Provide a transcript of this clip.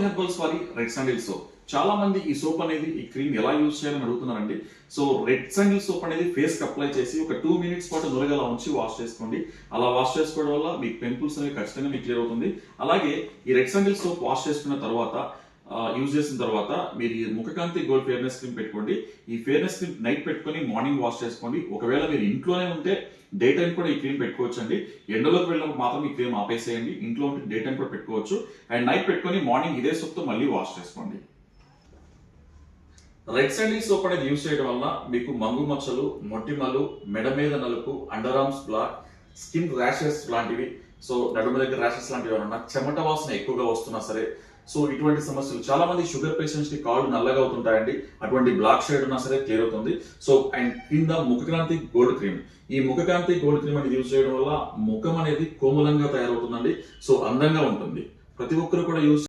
Herbals వారి red sandal soap చాలా మంది ఈ సోప్ అనేది ఈ క్రీమ్ ఎలా యూజ్ చేయాలని అడుగుతున్నారండి. సో రెడ్ శాండిల్ సోప్ అనేది ఫేస్కి అప్లై చేసి ఒక టూ మినిట్స్ పాటు నురగలా ఉంచి వాష్ చేసుకోండి. అలా వాష్ చేసుకోవడం వల్ల మీ పింపుల్స్ అనేవి ఖచ్చితంగా మీకు క్లియర్ అవుతుంది. అలాగే ఈ రెడ్ శాండిల్ సోప్ వాష్ చేసుకున్న తర్వాత యూజ్ చేసిన తర్వాత మీరు ఈ ముఖకాంతి గోల్డ్ ఫేర్నెస్ క్రీమ్ పెట్టుకోండి. ఈ ఫేర్నెస్ క్రీమ్ నైట్ పెట్టుకొని మార్నింగ్ వాష్ చేసుకోండి. ఒకవేళ మీరు ఇంట్లోనే ఉంటే డే టైం కూడా ఈ క్రీమ్ పెట్టుకోవచ్చు అండి ఎండలోకి వెళ్ళినప్పుడు మాత్రం ఈ క్రీమ్ ఆపేసేయండి. ఇంట్లో ఉంటే డే టైం కూడా పెట్టుకోవచ్చు. అండ్ నైట్ పెట్టుకొని మార్నింగ్ ఇదే సోప్తో మళ్ళీ వాష్ చేసుకోండి. రెడ్ శాండిల్ సోప్ అనేది యూజ్ చేయడం వల్ల మీకు మంగు మచ్చలు మొటిమలు మెడ మీద నలుపు under arms black skin rashes లాంటివి సో నడుము దగ్గర ర్యాషెస్ లాంటివి ఏమన్నా చెమట వాసన ఎక్కువగా వస్తున్నా సరే సో ఇటువంటి సమస్యలు చాలా మంది షుగర్ పేషెంట్స్కి కాళ్ళు నల్లగా అవుతుంటాయండి. అటువంటి బ్లాక్ షేడ్ ఉన్నా సరే క్లియర్ అవుతుంది. సో అండ్ కింద ముఖక్రాంతి గోల్డ్ క్రీమ్ ఈ ముఖకాంతి గోల్డ్ క్రీమ్ అనేది యూజ్ చేయడం వల్ల ముఖం అనేది కోమలంగా తయారవుతుందండి. సో అందంగా ఉంటుంది. ప్రతి ఒక్కరు కూడా యూజ్